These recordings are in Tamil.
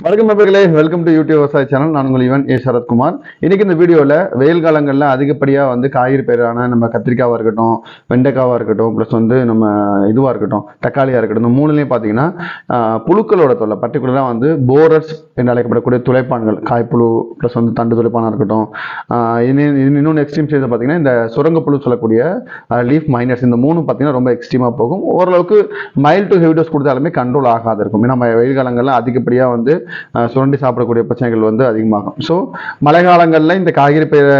வணக்கம் நண்பர்களே வெல்கம் டு யூடியூப் விவசாய சேனல் நான் உங்கள் இவன் ஏ சரத்குமார். இன்னைக்கு இந்த வீடியோவில் வெயில் காலங்களில் அதிகப்படியாக வந்து காய்கறி பயிரான நம்ம கத்திரிக்காவாக இருக்கட்டும் வெண்டைக்காவாக இருக்கட்டும் ப்ளஸ் வந்து நம்ம இதுவாக இருக்கட்டும் தக்காளியாக இருக்கட்டும் இந்த மூணுலேயும் பார்த்தீங்கன்னா புழுக்களோட தொல்லை பர்டிகுலராக வந்து போரர்ஸ் என்று அழைக்கப்படக்கூடிய துளைப்பான்கள் காய்ப்புழு ப்ளஸ் வந்து தண்டு துளைப்பானாக இருக்கட்டும் இன்னும் இன்னொன்று எக்ஸ்ட்ரீம் ஸ்டேஜ் பார்த்தீங்கன்னா இந்த சுரங்கப்புழு சொல்லக்கூடிய லீஃப் மைனர்ஸ் இந்த மூணு பார்த்தீங்கன்னா ரொம்ப எக்ஸ்ட்ரீமாக போகும். ஓரளவுக்கு மைல் ஹெவிடோஸ் கொடுத்தாலுமே கண்ட்ரோல் ஆகாது இருக்கும். ஏன்னா நம்ம வெயில் காலங்களில் அதிகப்படியாக வந்து சுரண்டி சாப்பிடக்கூடிய பிரச்சனைகள் வந்து அதிகமாகும். ஸோ மழை காலங்களில் இந்த காய்கறி பயிரை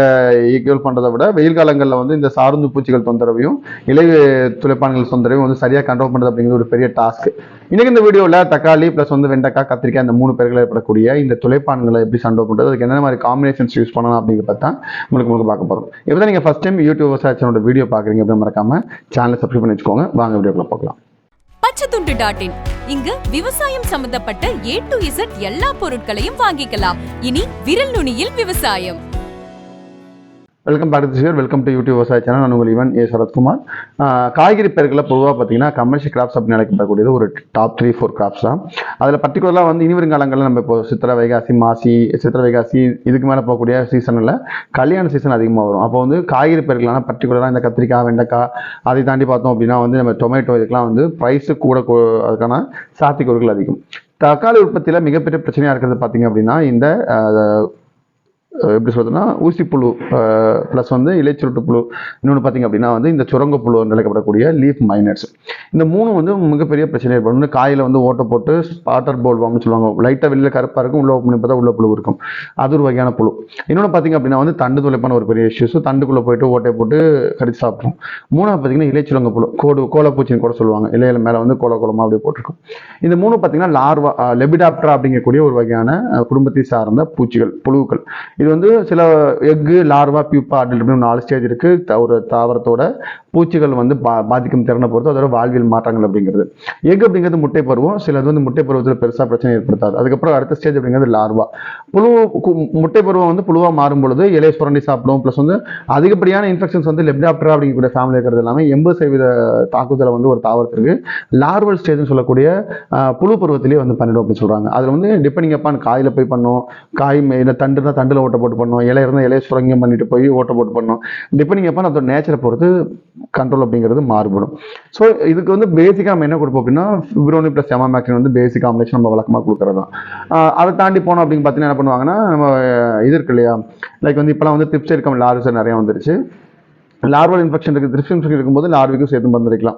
ஈக்குவல் பண்ணுறதை விட வெயில் காலங்களில் வந்து இந்த சார்ந்து பூச்சிகள் தொந்தரவையும் இலை துளைப்பான்கள் தொந்தரவையும் வந்து சரியாக கண்ட்ரோல் பண்ணுறது அப்படிங்கிறது ஒரு பெரிய டாஸ்க் இன்றைக்கி இந்த வீடியோவில் தக்காளி ப்ளஸ் வந்து வெண்டைக்காய் கத்திரிக்காய் இந்த மூணு பேர்கள் ஏற்படக்கூடிய இந்த துளைப்பான்களை எப்படி கண்ட்ரோல் பண்ணுறது அதுக்கு என்ன மாதிரி காம்பினேஷன்ஸ் யூஸ் பண்ணலாம் அப்படிங்கிறத பார்த்தா உங்களுக்கு உங்களுக்கு பார்க்க போகிறோம் இப்போ தான் நீங்கள் ஃபஸ்ட் டைம் யூடியூப் விவசாய வீடியோ பார்க்குறீங்க அப்படின்னு மறக்காம சேனலை சப்ஸ்கிரைப் பண்ணி வச்சுக்கோங்க. வாங்க வீடியோக்குள்ள பார்க்கலாம் பச்சைத்துண்டு டாட் இன் இங்கு விவசாயம் சம்பந்தப்பட்ட ஏ டு இசட் எல்லா பொருட்களையும் வாங்கிக்கலாம். இனி விரல் நுனியில் விவசாயம். வெல்கம் பேக் டு சிவர் வெல்கம் டு யூடியூப் விவசாய சேனல் நான் உங்கள் இவன் ஏ. சரத்குமார். காய்கறி பயிர்களை பொதுவாக பார்த்தீங்கன்னா கமர்ஷியல் கிராப்ஸ் அப்படின்னு அழைக்கப்படக்கூடியது ஒரு டாப் த்ரீ ஃபோர் கிராப்ஸ் தான். அதில் பர்டிகுலராக வந்து இனி வரும் காலங்களில் நம்ம இப்போ சித்திரை வைகாசி மாசி சித்திரை வைகாசி இதுக்கு மேலே போகக்கூடிய சீசனில் கல்யாண சீசன் அதிகமாக வரும். அப்போ வந்து காய்கறி பயிர்களான பர்டிகுலராக இந்த கத்திரிக்காய் வெண்டைக்காய் அதை தாண்டி பார்த்தோம் அப்படின்னா வந்து நம்ம டொமேட்டோ இதுக்கெலாம் வந்து ப்ரைஸு கூட கு- அதுக்கான சாத்தியக்கூறுகள் அதிகம். தக்காளி உற்பத்தியில் மிகப்பெரிய பிரச்சனையாக இருக்கிறது பார்த்தீங்க அப்படின்னா இந்த எப்படி சொல்றதுன்னா ஊசிப்புழு ப்ளஸ் வந்து இலைச்சுருட்டு புழு. இன்னொன்று பார்த்தீங்க அப்படின்னா வந்து இந்த சுரங்க புழு என்று அழைக்கப்படக்கூடிய லீஃப் மைனர்ஸ் இந்த மூணு வந்து மிகப்பெரிய பிரச்சனை ஏற்படும் ஒன்று காயில் வந்து ஓட்டை போட்டு ஸ்பாட்டர் போல் வாம்னு சொல்லுவாங்க. லைட்டாக வெளியில் கருப்பாக இருக்கும். உள்ள ஓப்பன் பார்த்தா உள்ள புழு இருக்கும். அது ஒரு வகையான புழு. இன்னொன்று பார்த்தீங்க அப்படின்னா வந்து தண்டு துளைப்பான ஒரு பெரிய இஷ்யூஸ் தண்டுக்குள்ளே போயிட்டு ஓட்டையை போட்டு கடிச்சு சாப்பிடும் மூணாவது பார்த்தீங்கன்னா இலைச்சுரங்க புழு. கோடு கோலப்பூச்சின்னு கூட சொல்லுவாங்க. இலையில மேலே வந்து கோல கோலமாக அப்படியே போட்டிருக்கும். இந்த மூணு பார்த்தீங்கன்னா லார்வா லெபிடாப்டரா அப்படிங்கக்கூடிய ஒரு வகையான குடும்பத்தை சார்ந்த பூச்சிகள் புழுக்கள் இது வந்து சில எக்கு லார்வா பியூப்பா அப்படின்னு நாலு ஸ்டேஜ் இருக்கு. ஒரு தாவரத்தோட பூச்சிகள் வந்து பா பாதிக்கும் திறனை பொறுத்து அதோட வாழ்வியல் மாற்றங்கள் அப்படிங்கிறது. எக் அப்படிங்கிறது முட்டை பருவம். சிலது வந்து முட்டை பருவத்தில் பெருசாக பிரச்சனை ஏற்படுத்தாது. அதுக்கப்புறம் அடுத்த ஸ்டேஜ் அப்படிங்கிறது லார்வா புழு கு- முட்டை பருவம் வந்து புழுவா மாறும் பொழுது இலை சுரண்டி சாப்பிடும். ப்ளஸ் வந்து அதிகப்படியான இன்ஃபெக்ஷன்ஸ் வந்து லெப்டாப்டரா அப்படிங்கக்கூடிய ஃபேமிலி இருக்கிறது எல்லாமே எண்பது சதவீத தாக்குதலை வந்து ஒரு தாவரத்திற்கு லார்வல் ஸ்டேஜ்னு சொல்லக்கூடிய புழு பருவத்திலேயே வந்து பண்ணிடும் அப்படின்னு சொல்கிறாங்க அதில் வந்து டிபெண்டிங் அப்பான் காயில் போய் பண்ணும். காய் இல்லை தண்டுனா தண்டில் ஓட்ட போட்டு பண்ணும். இலை இருந்தால் இலையை சுரங்கம் பண்ணிட்டு போய் ஓட்ட போட்டு பண்ணும். டிபெண்டிங் அப்பான் அதோட நேச்சரை பொறுத்து கண்ட்ரோல் அப்படிங்கிறது மாறுபடும். ஸோ இதுக்கு வந்து பேசிக்காக நம்ம என்ன கொடுப்போம் அப்படின்னா ஃபிப்ரோனி ப்ளஸ் எமாமேக்டின் வந்து பேசிக் காம்பினேஷன் நம்ம வழக்கமாக கொடுக்குறது தான் அதை தாண்டி போனோம் அப்படின்னு பார்த்தீங்கன்னா என்ன பண்ணுவாங்கன்னா நம்ம இது இருக்கு இல்லையா? லைக் வந்து இப்போலாம் வந்து டிப்ஸ் இருக்க லாரிசர் நிறைய வந்துருச்சு. லார்வல் இன்ஃபெக்ஷன் இருக்குது ட்ரிப்ஸ் இன்ஃபெக்ஷன் இருக்கும்போது லார்விக்கும் சேர்த்து மருந்துக்கலாம்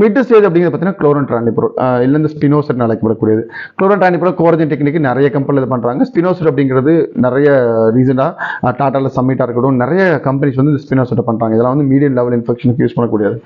மிட் ஸ்டேஜ் அப்படிங்கிறது பார்த்தீங்கன்னா குளோரன் ட்ரானிபுரோல் இல்லை இந்த ஸ்பினோசட் அழைக்கப்படக்கூடியது. குளோரன் ட்ரானிபுரோல் கோரஜன் டெக்னிக் நிறைய கம்பெனியில் இது பண்ணுறாங்க ஸ்பினோசட் அப்படிங்கிறது நிறைய ரீசெண்டாக டாட்டாவில் சம்மிட்டாக இருக்கட்டும் நிறைய கம்பெனிஸ் வந்து இந்த ஸ்பினோசட்டை பண்ணுறாங்க இதெல்லாம் வந்து மீடியம் லெவல் இன்ஃபெக்ஷனுக்கு யூஸ் பண்ணக்கூடியது.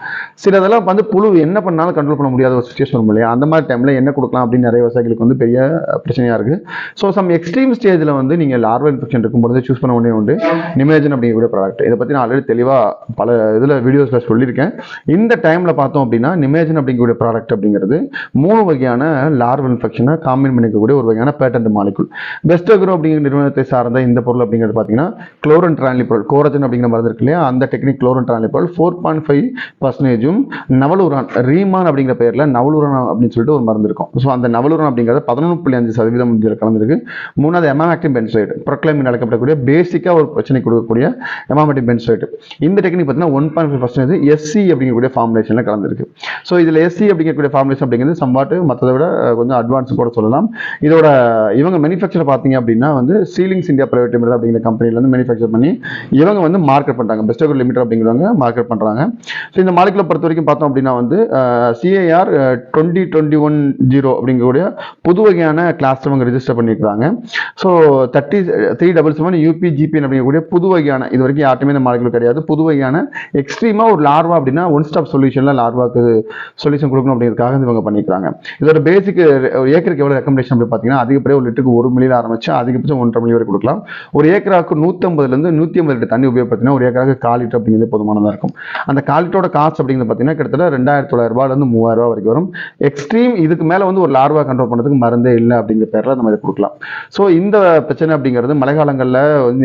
சில இதெல்லாம் வந்து புழு என்ன பண்ணாலும் கண்ட்ரோல் பண்ண முடியாத ஒரு சுச்சுவேஷன் வரும் இல்லையா? அந்த மாதிரி டைமில் என்ன கொடுக்கலாம் அப்படின்னு நிறைய விவசாயிகளுக்கு வந்து பெரிய பிரச்சனையாக இருக்குது ஸோ சம் எக்ஸ்ட்ரீம் ஸ்டேஜில் வந்து நீங்கள் லார்வல் இன்ஃபெக்ஷன் இருக்கும்போது சூஸ் பண்ண உடனே உண்டு. நிமேஜன் அப்படிங்கக்கூடிய ப்ராடக்ட் இதை பற்றி நான் ஆல்ரெடி தெளிவாக பல இதில் வீடியோஸில் சொல்லியிருக்கேன். இந்த டைமில் பார்த்தோம் அப்படின்னா நிமேஜன் அப்படிங்கக்கூடிய ப்ராடக்ட் அப்படிங்கிறது மூணு வகையான லார்வல் இன்ஃபெக்ஷனை காம்பின் பண்ணிக்கக்கூடிய ஒரு வகையான பேட்டன்ட் மாலிகுல் பெஸ்டோக்ரோ அப்படிங்கிற நிறுவனத்தை சார்ந்த இந்த பொருள் அப்படிங்கிறது பார்த்தீங்கன்னா குளோரன் ட்ரான்லிபொருள் கோரஜன் அப்படிங்கிற மருந்து இருக்கு இல்லையா? அந்த technique chlorantraniliprole four point five பர்சன்டேஜும் நவலூரான் ரீமான் அப்படிங்கிற பெயரில் நவலூரான் அப்படின்னு சொல்லிட்டு ஒரு மருந்து இருக்கும். ஸோ அந்த நவலூரான் அப்படிங்கிறது பதினொன்று புள்ளி அஞ்சு சதவீதம் இதில் கலந்துருக்கு. மூணாவது எமாமேக்டின் பென்சைடு ப்ரொக்ளைமின் அழைக்கப்படக்கூடிய பேசிக்காக ஒரு பிரச்சனை கொடுக்கக்கூடிய எமாமேட்டின் பென்சைடு இந்த டெக்னிக் பார்த்தீங்கன்னா one point five percentage SC அப்படிங்கக்கூடிய ஃபார்முலேஷனில் கலந்துருக்கு. ஸோ இதில் எஸ்சி அப்படிங்கக்கூடிய ஃபார்முலேஷன் அப்படிங்கிறது சம்பாட்டு மற்றதை விட கொஞ்சம் அட்வான்ஸ் கூட சொல்லலாம். இதோட இவங்க மேனுஃபேக்சர் பார்த்தீங்க அப்படின்னா வந்து சீலிங்ஸ் இந்தியா பிரைவேட் லிமிடெட் அப்படிங்கிற கம்பெனில இருந்து மேனுஃபேக்சர் பண்ணி இவங்க வந்து மார்க்கெட் பண்ணுறாங்க பெஸ்டோகர் லிமிடெட் அப்படிங்கிறவங்க மார்க்கெட் பண்ணுறாங்க ஸோ இந்த மாலிகுலை பொறுத்த வரைக்கும் பார்த்தோம் அப்படின்னா வந்து CAR twenty twenty one zero அப்படிங்கக்கூடிய புது வகையான கிளாஸ் அவங்க ரெஜிஸ்டர் பண்ணியிருக்காங்க so thirty three double seven UB GB அப்படிங்கக்கூடிய புது வகையான இது வரைக்கும் யார்ட்டுமே இந்த மாலிகுல் கிடையாது. புது வகையான மாதிரியான எக்ஸ்ட்ரீமாக ஒரு லார்வா அப்படின்னா ஒன் ஸ்டாப் சொல்யூஷனில் லார்வாக்கு சொல்யூஷன் கொடுக்கணும் அப்படிங்கிறதுக்காக இவங்க பண்ணிக்கிறாங்க. இதோட பேசிக் ஏக்கருக்கு எவ்வளோ ரெக்கமெண்டேஷன் அப்படி பார்த்தீங்கன்னா அதிகப்படியாக ஒரு லிட்டருக்கு ஒரு மில்லியில் ஆரம்பிச்சு அதிகபட்சம் ஒன்றரை மில்லி வரை கொடுக்கலாம். ஒரு ஏக்கராக்கு நூற்றம்பதுலேருந்து நூற்றி ஐம்பது லிட்டர் தண்ணி உபயோகப்படுத்தினா ஒரு ஏக்கராக்கு கால் லிட்டர் அப்படிங்கிறது போதுமானதாக இருக்கும். அந்த கால் லிட்டரோட காஸ்ட் அப்படிங்கிறது பார்த்தீங்கன்னா கிட்டத்தட்ட ரெண்டாயிரத்தி தொள்ளாயிரம் ரூபாயிலிருந்து மூவாயிரம் ரூபாய் வரைக்கும் வரும். எக்ஸ்ட்ரீம் இதுக்கு மேலே வந்து ஒரு லார்வா கண்ட்ரோல் பண்ணுறதுக்கு மருந்தே இல்லை அப்படிங்கிற பேரில் நம்ம இதை கொடுக்கலாம். ஸோ இந்த பிரச்சனை அப்படிங்கிறது மழை காலங்களில்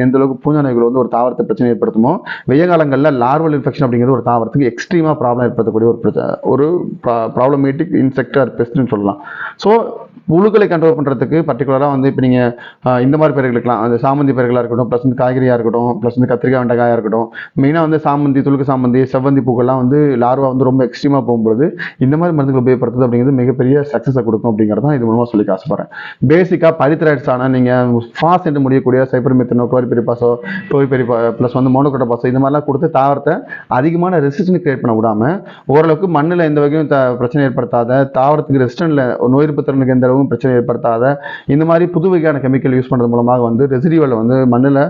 எந்த அளவுக்கு பூஞ்சா நோய்கள் வந்து ஒரு தாவரத்தை பிரச்சனை ஏற்படுத்துமோ வெய்ய காலங்கள் தாவரங்களில் லார்வல் இன்ஃபெக்ஷன் அப்படிங்கிறது ஒரு தாவரத்துக்கு எக்ஸ்ட்ரீமாக ப்ராப்ளம் ஏற்படுத்தக்கூடிய ஒரு ஒரு ப்ராப்ளமேட்டிக் இன்செக்டர் பெஸ்ட்னு சொல்லலாம். ஸோ புழுக்களை கண்ட்ரோல் பண்ணுறதுக்கு பர்டிகுலராக வந்து இப்போ நீங்கள் இந்த மாதிரி பயிர்களுக்கெலாம் அந்த சாமந்தி பயிர்களாக இருக்கட்டும் ப்ளஸ் வந்து காய்கறியாக இருக்கட்டும் ப்ளஸ் வந்து கத்திரிக்காய் வெண்டைக்காயாக இருக்கட்டும் மெயினாக வந்து சாமந்தி துளுக்கு சாமந்தி செவ்வந்தி பூக்கள்லாம் வந்து லார்வா வந்து ரொம்ப எக்ஸ்ட்ரீமாக போகும்பொழுது இந்த மாதிரி மருந்துகள் உபயோகப்படுத்துறது அப்படிங்கிறது மிகப்பெரிய சக்ஸஸை கொடுக்கும் அப்படிங்கிறது தான் இது மூலமாக சொல்லி ஆசைப்படுறேன். பேசிக்காக பரித்திராய்ட்ஸ் ஆனால் நீங்கள் ஃபாஸ்ட் என்று முடியக்கூடிய சைப்பர் மெத்தனோ குளோரிபெரிபாசோ குளோரிபெரிபா ப்ளஸ் வந்து மோனோகோட்டபாசோ இந்த மாதிரிலாம் கொடுத்து தாவரத்தை அதிகமான ரெசிஸ்டன்ஸ் கிரியேட் பண்ண விடாமல் ஓரளவுக்கு மண்ணில் எந்த வகையும் த பிரச்சனை ஏற்படுத்தாத தாவரத்துக்கு ரெசிஸ்டன்ட்ல நோய் திறனுக்கு எந்த அளவும் பிரச்சனை ஏற்படுத்தாத இந்த மாதிரி புது வகையான கெமிக்கல் யூஸ் பண்ணுறது மூலமாக வந்து ரெசிடிவல் வந்து மண்ணில்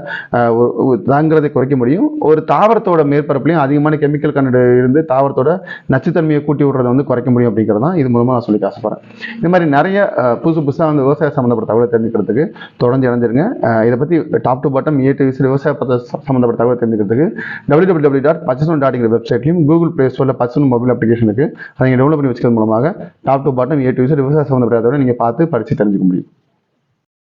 தாங்கிறதை குறைக்க முடியும். ஒரு தாவரத்தோட மேற்பரப்புலையும் அதிகமான கெமிக்கல் கண்டு இருந்து தாவரத்தோட நச்சுத்தன்மையை கூட்டி விடுறதை வந்து குறைக்க முடியும் அப்படிங்கிறது தான் இது மூலமாக நான் சொல்லி ஆசைப்படுறேன். இந்த மாதிரி நிறைய புதுசு புதுசாக வந்து விவசாய சம்மந்தப்பட்ட தகவலை தெரிஞ்சுக்கிறதுக்கு தொடர்ந்து இணைஞ்சிருங்க. இதை பற்றி top to bottom A to விவசாய சம்மந்தப்பட்ட தகவலை தெரிஞ்சுக்கிறதுக்கு டபிள்யூ டபிள்யூ டபிள்யூ டாட் பச்சனும் டாட்ங்கிற வெப்சைட்லையும் கூகுள் பிளே ஸ்டோரில் பச்சனும் மொபைல் அப்ளிகேஷனுக்கு அதை நீங்கள் டவுன்லோட் பண்ணி வச்சுக்கிறது மூலமாக top to bottom A to விவசாய சம்மந்தப்பட்ட நீங்கள் பார்த்து படித்து தெரிஞ்சுக்க முடியும்.